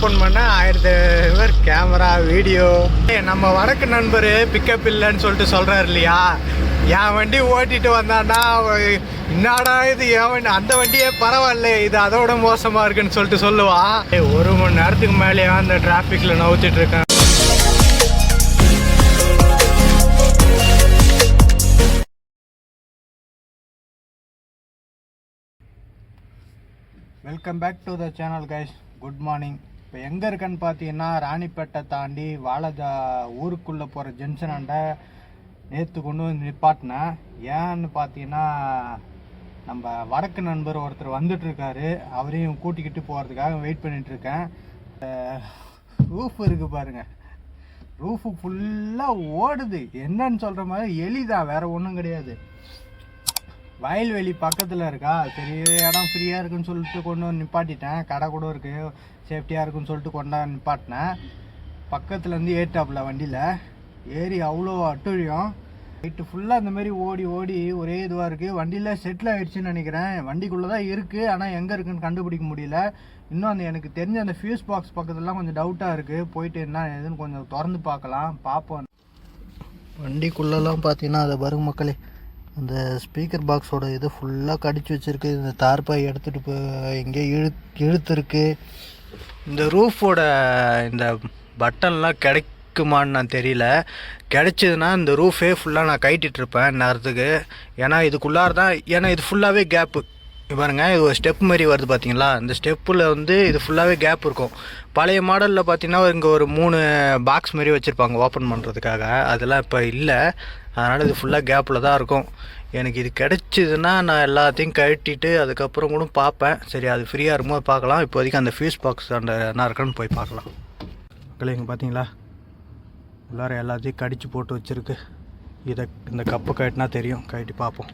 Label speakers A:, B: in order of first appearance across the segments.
A: open பண்ண ஆயிரத்தி பேர் கேமரா வீடியோ நம்ம வடக்கு நண்பர் பிக்கப் இல்லைன்னு சொல்லிட்டு சொல்கிறாரு இல்லையா என் வண்டி ஓட்டிட்டு வந்தான்னா என்னடா இது என் வண்டி அந்த வண்டியே பரவாயில்ல இது அதோட மோசமாக இருக்குன்னு சொல்லிட்டு சொல்லுவான் ஒரு மணி நேரத்துக்கு மேலேயே அந்த டிராஃபிக்கில் நவுத்திட்டு இருக்கேன் welcome back to the channel guys good morning இப்போ எங்கே இருக்கேன்னு பார்த்தீங்கன்னா ராணிப்பேட்டை தாண்டி வாழதா ஊருக்குள்ளே போகிற ஜங்ஷனாண்ட நேற்று கொண்டு வந்து நிப்பாட்டினேன் ஏன்னு பார்த்தீங்கன்னா நம்ம வடக்கு நண்பர் ஒருத்தர் வந்துட்டுருக்காரு அவரையும் கூட்டிக்கிட்டு போகிறதுக்காக வெயிட் பண்ணிகிட்ருக்கேன் ரூஃப் இருக்குது பாருங்கள் ரூஃபு ஃபுல்லாக ஓடுது என்னன்னு சொல்கிற மாதிரி எளிதான் வேறு ஒன்றும் கிடையாது வயல்வெளி பக்கத்தில் இருக்கா சரி இடம் ஃப்ரீயாக இருக்குன்னு சொல்லிட்டு கொண்டு வந்து நிப்பாட்டிட்டேன் கடை கூட இருக்குது சேஃப்டியாக இருக்குன்னு சொல்லிட்டு கொண்டா நிப்பாட்டினேன் பக்கத்துலேருந்து ஏட்டாப்பில் வண்டியில் ஏறி அவ்வளோ அட்டுழியம் நைட்டு ஃபுல்லாக இந்த மாதிரி ஓடி ஓடி ஒரே இதுவாக இருக்குது வண்டியில் செட்டில் ஆகிடுச்சின்னு நினைக்கிறேன் வண்டிக்குள்ளே தான் இருக்குது ஆனால் எங்கே இருக்குன்னு கண்டுபிடிக்க முடியல இன்னும் அந்த எனக்கு தெரிஞ்ச அந்த ஃபியூஸ் பாக்ஸ் பக்கத்துலலாம் கொஞ்சம் டவுட்டாக இருக்குது போயிட்டு என்ன எதுன்னு கொஞ்சம் திறந்து பார்க்கலாம் பார்ப்போம் வண்டிக்குள்ளெல்லாம் பார்த்தீங்கன்னா அதை வரும் மக்களே இந்த ஸ்பீக்கர் பாக்ஸோட இது ஃபுல்லாக கடிச்சு வச்சுருக்கு இந்த தார்பாய் எடுத்துகிட்டு போய் எங்கேயோ இழு இழுத்துருக்கு இந்த ரூஃபோட இந்த பட்டன்லாம் கிடைக்குமான்னு நான் தெரியல கிடைச்சதுன்னா இந்த ரூஃபே ஃபுல்லாக நான் கைட்டிட்ருப்பேன் நேரத்துக்கு ஏன்னா இதுக்குள்ளார தான் ஏன்னா இது ஃபுல்லாகவே கேப்பு பாருங்க இது ஒரு ஸ்டெப் மாதிரி வருது பார்த்தீங்களா இந்த ஸ்டெப்பில் வந்து இது ஃபுல்லாகவே கேப் இருக்கும் பழைய மாடலில் பார்த்தீங்கன்னா இங்கே ஒரு மூணு பாக்ஸ் மாதிரி வச்சுருப்பாங்க ஓப்பன் பண்ணுறதுக்காக அதெல்லாம் இப்போ இல்லை அதனால் இது ஃபுல்லாக கேப்பில் தான் இருக்கும் எனக்கு இது கிடச்சிதுன்னா நான் எல்லாத்தையும் கட்டிட்டு அதுக்கப்புறம் கூட பார்ப்பேன் சரி அது ஃப்ரீயாக இருக்கும்போது பார்க்கலாம் இப்போதைக்கு அந்த ஃபியூஸ் பாக்ஸ் அந்த என்ன இருக்குன்னு போய் பார்க்கலாம் மக்களே இங்கே பார்த்தீங்களா உள்ளார எல்லாத்தையும் கடிச்சு போட்டு வச்சுருக்கு இதை இந்த கப்பை கட்டினா தெரியும் கட்டி பார்ப்போம்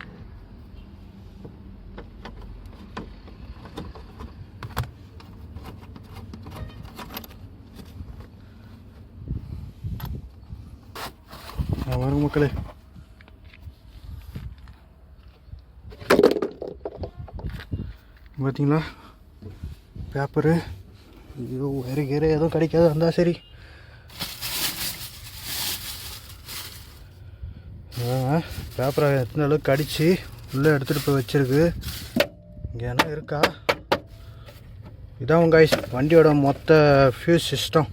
A: வரும் மக்களே பார்த்தீங்களா பேப்பரு ஐயோ வேறு கீரை எதுவும் கிடைக்காது வந்தால் சரி பேப்பரை எத்தனை அளவுக்கு கடிச்சு உள்ளே எடுத்துகிட்டு போய் வச்சுருக்கு இங்கே என்ன இருக்கா இதான் கைஸ் வண்டியோட மொத்த ஃபியூஸ் சிஸ்டம்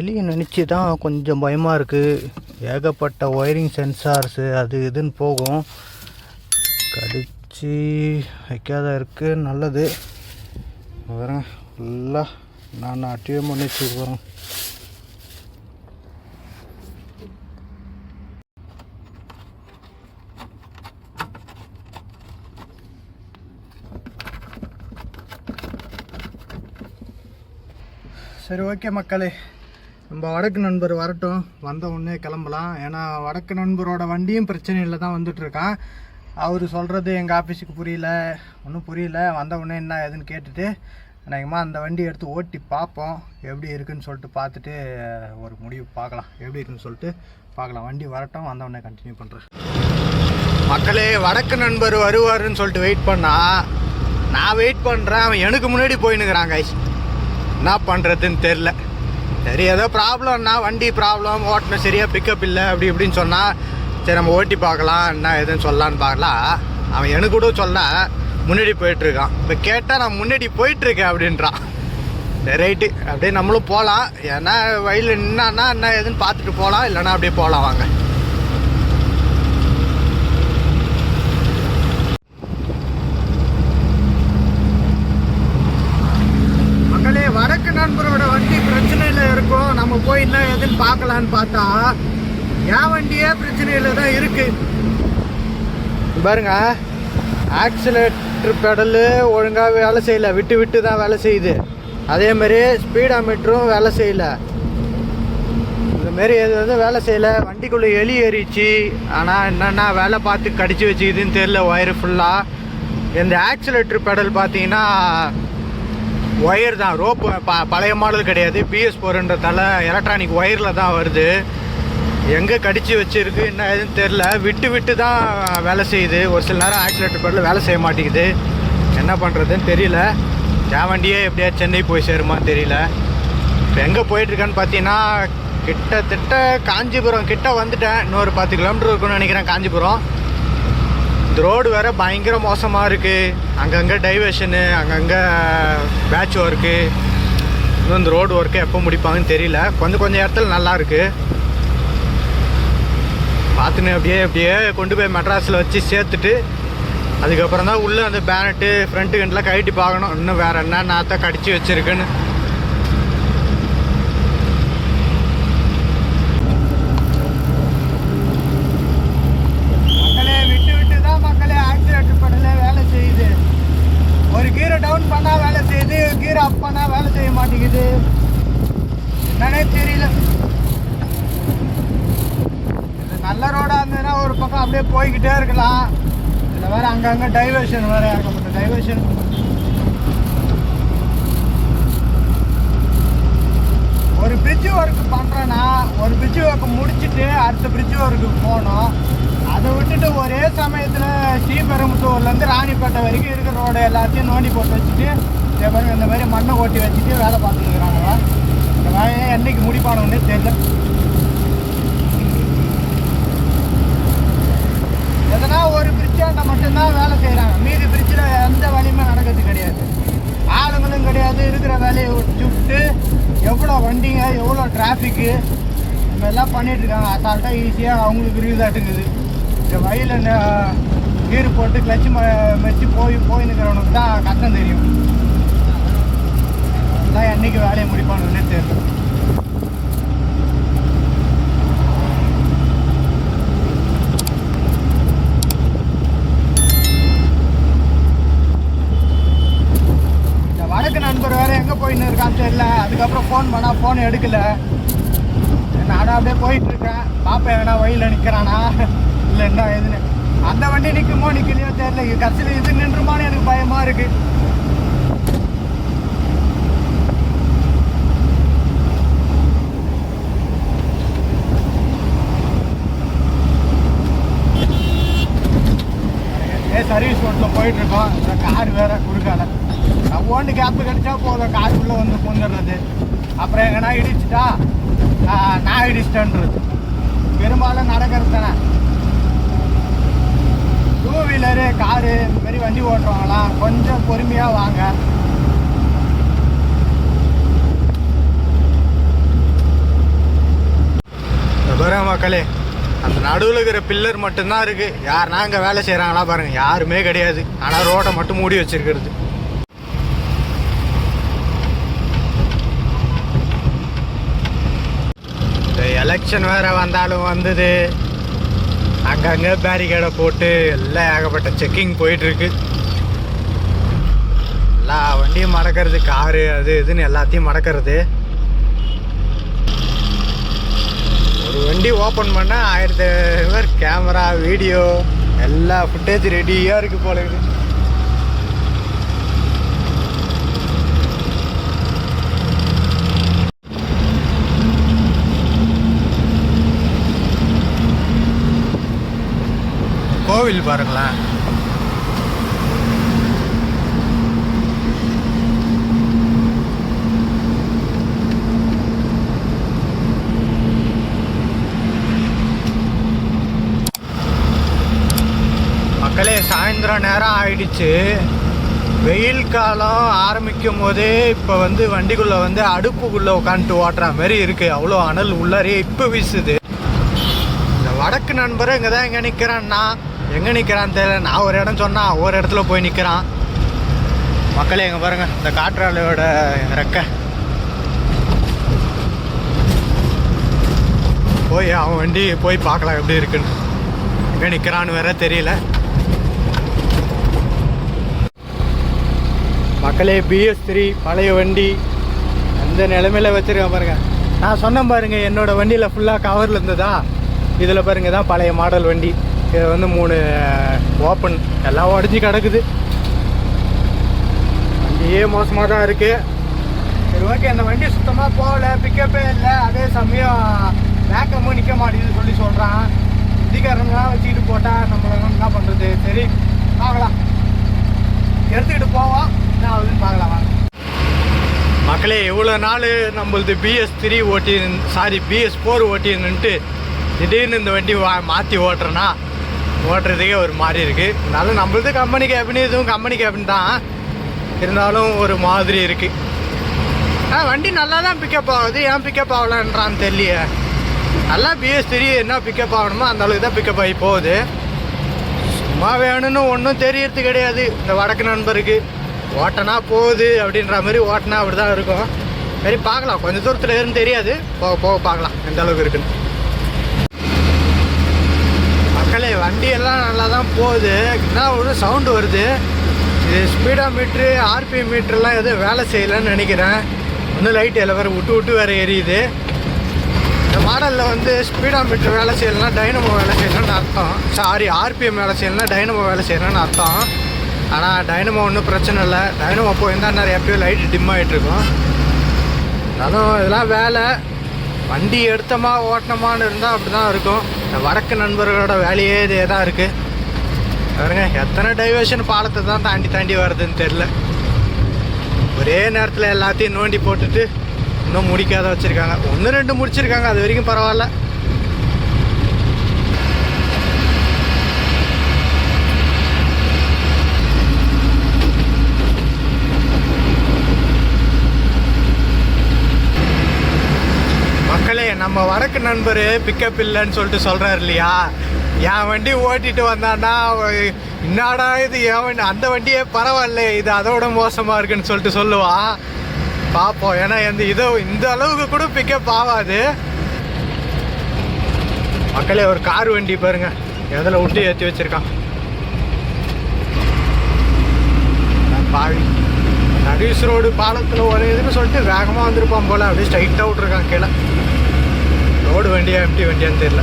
A: எலியை நினச்சி தான் கொஞ்சம் பயமாக இருக்குது ஏகப்பட்ட ஒயரிங் சென்சார்ஸு அது இதுன்னு போகும் கடிச்சு வைக்காத இருக்கு நல்லது வரேன் ஃபுல்லாக நான் அட்டியம் பண்ணி வச்சுருக்கிறேன் சரி ஓகே மக்களே நம்ம வடக்கு நண்பர் வரட்டும் வந்த உடனே கிளம்பலாம் ஏன்னா வடக்கு நண்பரோட வண்டியும் பிரச்சனை இல்லை தான் வந்துட்டுருக்கான் அவர் சொல்கிறது எங்கள் ஆஃபீஸுக்கு புரியல ஒன்றும் புரியல வந்த உடனே என்ன ஏதுன்னு கேட்டுட்டு அநேகமாக அந்த வண்டி எடுத்து ஓட்டி பார்ப்போம் எப்படி இருக்குன்னு சொல்லிட்டு பார்த்துட்டு ஒரு முடிவு பார்க்கலாம் எப்படி இருக்குன்னு சொல்லிட்டு பார்க்கலாம் வண்டி வரட்டும் வந்தவொடனே கண்டினியூ பண்ணுறேன் மக்களே வடக்கு நண்பர் வருவாருன்னு சொல்லிட்டு வெயிட் பண்ணால் நான் வெயிட் பண்ணுறேன் அவன் எனக்கு முன்னாடி போயின்னு இருக்கிறாங்க என்ன பண்ணுறதுன்னு தெரில சரி ஏதோ ப்ராப்ளம்னா வண்டி ப்ராப்ளம் ஓட்டின சரியாக பிக்கப் இல்லை அப்படி இப்படின்னு சொன்னால் சரி நம்ம ஓட்டி பார்க்கலாம் என்ன எதுன்னு சொல்லலான்னு பார்க்கலாம் அவன் எனக்கு கூட சொல்ல முன்னாடி போயிட்டுருக்கான் இப்போ கேட்டால் நான் முன்னாடி போயிட்டுருக்கேன் அப்படின்றான் ரைட்டு அப்படியே நம்மளும் போகலாம் ஏன்னா வயலில் என்னன்னா என்ன எதுன்னு பார்த்துட்டு போகலாம் இல்லைன்னா அப்படியே போகலாம் வாங்க என் வண்டியே பிரச்சனையில் தான் இருக்குது பாருங்க ஆக்சிலேட்டர் பெடலு ஒழுங்காக வேலை செய்யலை விட்டு விட்டு தான் வேலை செய்யுது அதே மாதிரி ஸ்பீடாமீட்டரும் வேலை செய்யலை இதுமாரி எது வந்து வேலை செய்யலை வண்டிக்குள்ளே எலி ஏறிச்சு ஆனால் என்னென்னா வேலை பார்த்து கடிச்சு வச்சுக்குதுன்னு தெரில ஒயர் ஃபுல்லாக இந்த ஆக்சிலேட்டர் பெடல் பார்த்தீங்கன்னா ஒயர் தான் ரோப்பு ப பழைய மாடல் கிடையாது பிஎஸ் போருன்றதால எலக்ட்ரானிக் ஒயரில் தான் வருது எங்கே கடிச்சு வச்சுருக்கு என்ன எதுன்னு தெரில விட்டு விட்டு தான் வேலை செய்யுது ஒரு சில நேரம் ஆக்சிலேட்டர் பேரில் வேலை செய்ய மாட்டேங்குது என்ன பண்ணுறதுன்னு தெரியல வண்டியே எப்படியா சென்னை போய் சேருமா தெரியல இப்போ எங்கே போயிட்டுருக்கான்னு பார்த்தீங்கன்னா கிட்டத்தட்ட காஞ்சிபுரம் கிட்ட வந்துட்டேன் இன்னொரு பத்து கிலோமீட்டர் இருக்குன்னு நினைக்கிறேன் காஞ்சிபுரம் இந்த ரோடு வேறு பயங்கர மோசமாக இருக்குது அங்கங்கே டைவர்ஷனு அங்கங்கே பேட்ச் ஒர்க்கு இன்னும் இந்த ரோடு ஒர்க்கு எப்போ முடிப்பாங்கன்னு தெரியல கொஞ்சம் கொஞ்சம் இடத்துல நல்லாயிருக்கு மாற்றினேன் அப்படியே அப்படியே கொண்டு போய் மெட்ராஸில் வச்சு சேர்த்துட்டு அதுக்கப்புறம் தான் உள்ளே அந்த பேனட்டு ஃப்ரண்ட்டு கண்டில் கழட்டி பார்க்கணும் இன்னும் வேறு என்ன நான் தான் கடிச்சு வச்சுருக்குன்னு
B: பக்கம் அப்படியே போய்கிட்டே இருக்கலாம் இந்த வேறு அங்கங்கே டைவர்ஷன் வேறு ஏற்பட்டு டைவர்ஷன் ஒரு பிரிட்ஜு ஒர்க்கு பண்ணுறேன்னா ஒரு பிரிட்ஜு ஒர்க் முடிச்சுட்டு அடுத்த பிரிட்ஜு ஒர்க்கு போகணும் அதை விட்டுட்டு ஒரே சமயத்தில் ஸ்ரீபெரும்புத்தூர்லேருந்து ராணிப்பேட்டை வரைக்கும் இருக்கிற ரோடு எல்லாத்தையும் நோண்டி போட்டு வச்சுட்டு இதே மாதிரி இந்த மாதிரி மண்ணை ஓட்டி வச்சுட்டு வேலை பார்த்துருக்குறாங்களா இந்த மாதிரி என்றைக்கு முடிப்பானோன்னே தெரியல செய்கிற வேலையை விட்டு எவ்வளோ வண்டிங்க எவ்வளோ டிராஃபிக்கு நம்ம எல்லாம் பண்ணிகிட்ருக்காங்க அசால்ட்டாக ஈஸியாக அவங்களுக்கு ரீதாட்டுக்குது இந்த வயலில் கீர் போட்டு ம மெச்சு போய் போய் நிற்கிறவனுக்கு தான் கஷ்டம் தெரியும் எல்லாம் என்றைக்கு வேலையை முடிப்பானுன்னே தெரியல அதுக்கப்புறம் ஃபோன் பண்ணால் ஃபோன் எடுக்கலை நானும் அப்படியே இருக்கேன் பாப்பா எங்கன்னா வழியில் நிற்கிறானா இல்லை என்ன எதுன்னு அந்த வண்டி நிற்குமோ நிற்கலையோ தெரியல கடைசியில் இது நின்றுமான்னு எனக்கு பயமாக இருக்குது சர்வீஸ் ரோட்டில் போயிட்டுருக்கோம் இந்த கார் வேறு குறுக்கால ஒவ்வொன்று கேப்பு கிடைச்சா போதும் காய்க்குள்ளே வந்து பூந்துடுறது அப்புறம் எங்கன்னா இடிச்சிட்டா நான் இடிச்சிட்டேன்றது பெரும்பாலும் நடக்கிறது தானே டூ வீலரு காரு இதுமாரி வண்டி ஓட்டுறவங்களாம் கொஞ்சம் பொறுமையாக வாங்க மக்களே அந்த நடுவில் இருக்கிற பில்லர் மட்டும்தான் இருக்குது யார் நாங்கள் வேலை செய்கிறாங்களா பாருங்கள் யாருமே கிடையாது ஆனால் ரோட்டை மட்டும் மூடி வச்சுருக்கிறது எலெக்ஷன் வேறு வந்தாலும் வந்தது அங்கங்கே பேரிகேடை போட்டு எல்லாம் ஏகப்பட்ட செக்கிங் போயிட்டுருக்கு எல்லா வண்டியும் மடக்கிறது காரு அது இதுன்னு எல்லாத்தையும் மடக்கிறது ஒரு வண்டி ஓப்பன் பண்ணால் ஆயிரத்தி பேர் கேமரா வீடியோ எல்லா ஃபுட்டேஜ் ரெடியாக இருக்குது போல இருக்குது கோவில் பாருங்களேன் மக்களே சாயந்தரம் நேரம் ஆயிடுச்சு வெயில் காலம் ஆரம்பிக்கும் போதே இப்போ வந்து வண்டிக்குள்ளே வந்து அடுப்புக்குள்ளே உட்காந்துட்டு ஓட்டுற மாதிரி இருக்குது அவ்வளோ அனல் உள்ளாரே இப்போ வீசுது இந்த வடக்கு நண்பரை இங்கே தான் இங்கே நிற்கிறேன்னா எங்கே நிற்கிறான்னு தெரியல நான் ஒரு இடம் சொன்னால் ஒவ்வொரு இடத்துல போய் நிற்கிறான் மக்களே எங்கே பாருங்கள் இந்த காற்றாலையோட ரெக்க போய் அவன் வண்டி போய் பார்க்கலாம் எப்படி இருக்குன்னு எங்கே நிற்கிறான்னு வேற தெரியல மக்களே பிஎஸ் த்ரீ பழைய வண்டி அந்த நிலமையில வச்சுருக்கேன் பாருங்கள் நான் சொன்னேன் பாருங்கள் என்னோடய வண்டியில் ஃபுல்லாக கவரில் இருந்ததா இதில் பாருங்கள் தான் பழைய மாடல் வண்டி இது வந்து மூணு ஓப்பன் எல்லாம் அடிஞ்சு கிடக்குது வண்டியே மோசமாக தான் இருக்குது சரி ஓகே அந்த வண்டி சுத்தமாக போகல பிக்கப்பே இல்லை அதே சமயம் வேக்கமும் நிற்க மாட்டேங்குதுன்னு சொல்லி சொல்கிறான் இந்திக்காரங்களாம் வச்சுக்கிட்டு போட்டால் நம்மளை என்ன பண்ணுறது சரி பார்க்கலாம் எடுத்துக்கிட்டு போவோம் என்ன ஆகுதுன்னு பார்க்கலாம் வாங்க மக்களே இவ்வளோ நாள் நம்மளது பிஎஸ் த்ரீ ஓட்டி சாரி பிஎஸ் ஃபோர் ஓட்டின்னுட்டு திடீர்னு இந்த வண்டி வா மாற்றி ஓட்டுறேன்னா ஓட்டுறதுக்கே ஒரு மாதிரி இருக்குது இருந்தாலும் நம்மளது கம்பெனி கேபின் இதுவும் கம்பெனி கேபின் தான் இருந்தாலும் ஒரு மாதிரி இருக்குது ஆ வண்டி நல்லா தான் பிக்கப் ஆகுது ஏன் பிக்கப் ஆகலான்றான்னு தெரியல நல்லா பிஎஸ் தெரியும் என்ன பிக்கப் ஆகணுமோ அந்த அளவுக்கு தான் பிக்கப் ஆகி போகுது சும்மா வேணும்னு ஒன்றும் தெரியறது கிடையாது இந்த வடக்கு நண்பருக்கு ஓட்டனா போகுது அப்படின்ற மாதிரி ஓட்டனா அப்படி தான் இருக்கும் சரி பார்க்கலாம் கொஞ்சம் தூரத்தில் இருந்து தெரியாது போக போக பார்க்கலாம் எந்த அளவுக்கு இருக்குன்னு மக்களே வண்டியெல்லாம் நல்லா தான் போகுது என்ன ஒரு சவுண்டு வருது இது ஸ்பீடா மீட்ரு ஆர்பி மீட்டர்லாம் எதுவும் வேலை செய்யலைன்னு நினைக்கிறேன் இன்னும் லைட் எல்லா வேறு விட்டு விட்டு வேறு எரியுது இந்த மாடலில் வந்து ஸ்பீடா மீட்ரு வேலை செய்யலைன்னா டைனமோ வேலை செய்யலன்னு அர்த்தம் சாரி ஆர்பிஎம் வேலை செய்யலைன்னா டைனமோ வேலை செய்யலன்னு அர்த்தம் ஆனால் டைனமோ ஒன்றும் பிரச்சனை இல்லை டைனமோ போயிருந்தால் நிறைய பேர் லைட்டு டிம் ஆகிட்டுருக்கும் அதுவும் இதெல்லாம் வேலை வண்டி எடுத்தமா ஓட்டணமானு இருந்தால் அப்படி தான் இருக்கும் வடக்கு நண்பர்களோட வேலையே இதே தான் இருக்குது பாருங்க எத்தனை டைவர்ஷன் பாலத்தை தான் தாண்டி தாண்டி வருதுன்னு தெரில ஒரே நேரத்தில் எல்லாத்தையும் நோண்டி போட்டுட்டு இன்னும் முடிக்காத வச்சுருக்காங்க ஒன்று ரெண்டு முடிச்சிருக்காங்க அது வரைக்கும் பரவாயில்ல சரக்கு நண்பர் பிக்கப் இல்லைன்னு சொல்லிட்டு சொல்கிறார் இல்லையா என் வண்டி ஓட்டிட்டு வந்தான்னா என்னடா இது என் வண்டி அந்த வண்டியே பரவாயில்ல இது அதோட மோசமாக இருக்குன்னு சொல்லிட்டு சொல்லுவான் பார்ப்போம் ஏன்னா இந்த இதோ இந்த அளவுக்கு கூட பிக்கப் ஆகாது மக்களே ஒரு கார் வண்டி பாருங்க எதில் விட்டு ஏற்றி வச்சிருக்கான் பாவி நடுஸ் ரோடு பாலத்தில் ஒரே இதுன்னு சொல்லிட்டு வேகமாக வந்திருப்பான் போல் அப்படியே ஸ்ட்ரைட்டாக விட்ருக்கான் கீழே ரோடு வண்டியாக எப்படி வண்டியான்னு தெரியல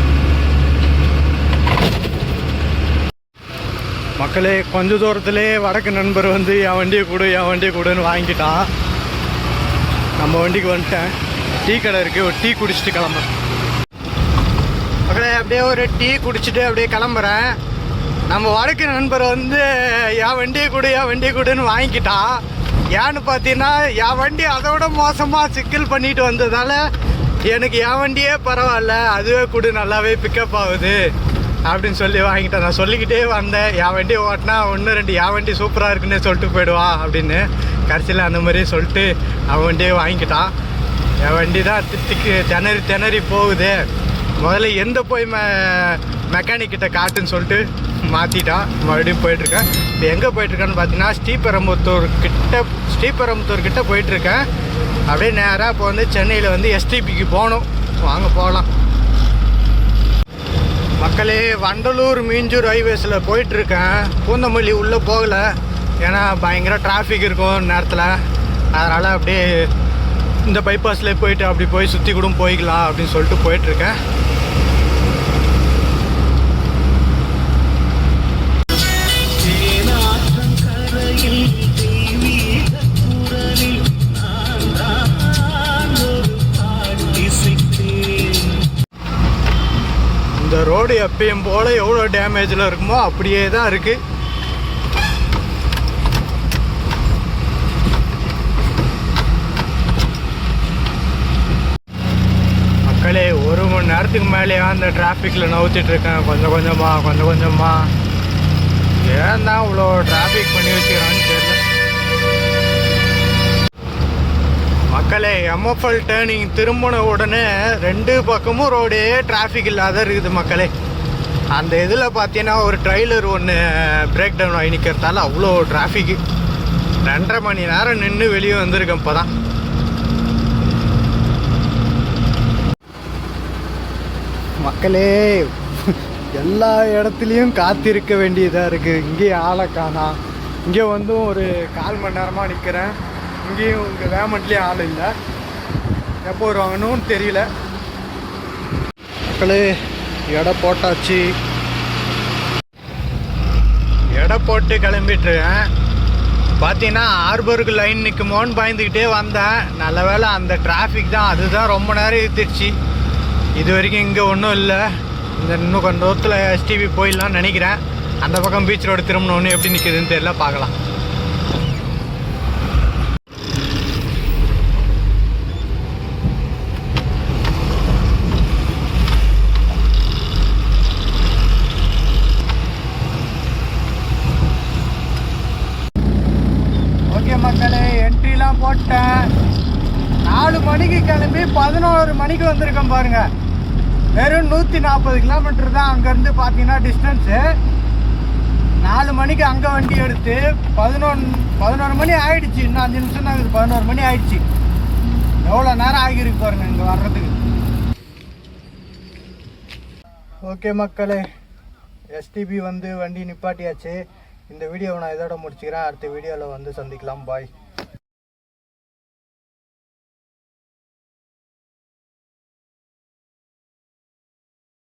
B: மக்களே கொஞ்ச தூரத்துலேயே வடக்கு நண்பர் வந்து என் வண்டியை கூடு என் வண்டியை கொடுன்னு வாங்கிட்டான் நம்ம வண்டிக்கு வந்துட்டேன் டீ கடை இருக்குது ஒரு டீ குடிச்சிட்டு கிளம்புறேன் மக்களே அப்படியே ஒரு டீ குடிச்சிட்டு அப்படியே கிளம்புறேன் நம்ம வடக்கு நண்பர் வந்து என் வண்டியை கொடு என் வண்டியை கொடுன்னு வாங்கிட்டான் ஏன்னு பார்த்தீங்கன்னா என் வண்டி அதோட மோசமாக சிக்கல் பண்ணிட்டு வந்ததால் எனக்கு என் வண்டியே பரவாயில்ல அதுவே கூட நல்லாவே பிக்கப் ஆகுது அப்படின்னு சொல்லி வாங்கிட்டேன் நான் சொல்லிக்கிட்டே வந்தேன் என் வண்டி ஓட்டினா ஒன்று ரெண்டு என் வண்டி சூப்பராக இருக்குன்னு சொல்லிட்டு போயிடுவா அப்படின்னு கடைசியில் அந்த மாதிரி சொல்லிட்டு அவன் வண்டியே வாங்கிக்கிட்டான் என் வண்டி தான் திட்டிக்கு திணறி திணறி போகுது முதல்ல எந்த போய் மெ மெக்கானிக் கிட்ட காட்டுன்னு சொல்லிட்டு மாற்றிட்டான் மறுபடியும் போயிட்டுருக்கேன் இப்போ எங்கே போயிட்டுருக்கேன்னு பார்த்தீங்கன்னா ஸ்ரீபெரம்புத்தூர் கிட்ட ஸ்ரீபெரம்புத்தூர் கிட்ட போயிட்டுருக்கேன் அப்படியே நேராக இப்போ வந்து சென்னையில் வந்து எஸ்டிபிக்கு போகணும் வாங்க போகலாம் மக்களே வண்டலூர் மீஞ்சூர் ஹைவேஸில் போயிட்டுருக்கேன் பூந்தமல்லி உள்ளே போகலை ஏன்னா பயங்கர டிராஃபிக் இருக்கும் நேரத்தில் அதனால் அப்படியே இந்த பைபாஸில் போயிட்டு அப்படி போய் சுற்றி கூட போய்க்கலாம் அப்படின்னு சொல்லிட்டு போயிட்டுருக்கேன் எப்பயும் போல் எவ்வளோ டேமேஜில் இருக்குமோ அப்படியே தான் இருக்குது மக்களே ஒரு மணி நேரத்துக்கு மேலேயே அந்த டிராஃபிக்கில் இருக்கேன் கொஞ்சம் கொஞ்சமாக கொஞ்சம் கொஞ்சமாக ஏன் தான் இவ்வளோ டிராஃபிக் பண்ணி வச்சுக்கிறான்னு தெரியல மக்களே எம்எஃப்எல் டேர்னிங் திரும்பின உடனே ரெண்டு பக்கமும் ரோடே டிராஃபிக் இல்லாத இருக்குது மக்களே அந்த இதில் பார்த்தீங்கன்னா ஒரு ட்ரெய்லர் ஒன்று பிரேக் டவுன் ஆகி நிற்கிறதால அவ்வளோ டிராஃபிக்கு ரெண்டரை மணி நேரம் நின்று வெளியே வந்திருக்கேன் இப்போ தான் மக்களே எல்லா இடத்துலையும் காத்திருக்க வேண்டியதாக இருக்குது இங்கேயும் ஆளை காணா இங்கே வந்து ஒரு கால் மணி நேரமாக நிற்கிறேன் இங்கேயும் உங்கள் வேமெண்ட்லேயும் ஆள் இல்லை எப்போ வருவாங்கன்னு தெரியல மக்களே எடை போட்டாச்சு எடை போட்டு கிளம்பிட்டுருக்கேன் பார்த்தீங்கன்னா ஆர்பருக்கு லைன் நிற்குமோன்னு பயந்துக்கிட்டே வந்தேன் நல்ல வேலை அந்த டிராஃபிக் தான் அதுதான் ரொம்ப நேரம் இழுத்துருச்சு இது வரைக்கும் இங்கே ஒன்றும் இல்லை இந்த இன்னும் கொஞ்சம் தூரத்தில் எஸ்டிபி போயிடலாம்னு நினைக்கிறேன் அந்த பக்கம் பீச் ரோடு திரும்பினோன்னு எப்படி நிற்கிதுன்னு தெரியல பார்க்கலாம் அங்கேருந்து பதினோரு மணிக்கு வந்திருக்கோம் பாருங்கள் வெறும் நூற்றி நாற்பது கிலோமீட்டர் தான் அங்கேருந்து பார்த்தீங்கன்னா டிஸ்டன்ஸு நாலு மணிக்கு அங்கே வண்டி எடுத்து பதினொன்று பதினோரு மணி ஆகிடுச்சு இன்னும் அஞ்சு நிமிஷம் தான் பதினோரு மணி ஆகிடுச்சு எவ்வளோ நேரம் ஆகியிருக்கு பாருங்க இங்கே வர்றதுக்கு ஓகே மக்களே எஸ்டிபி வந்து வண்டி நிப்பாட்டியாச்சு இந்த வீடியோவை நான் இதோட முடிச்சுக்கிறேன் அடுத்த வீடியோவில் வந்து சந்திக்கலாம் பாய்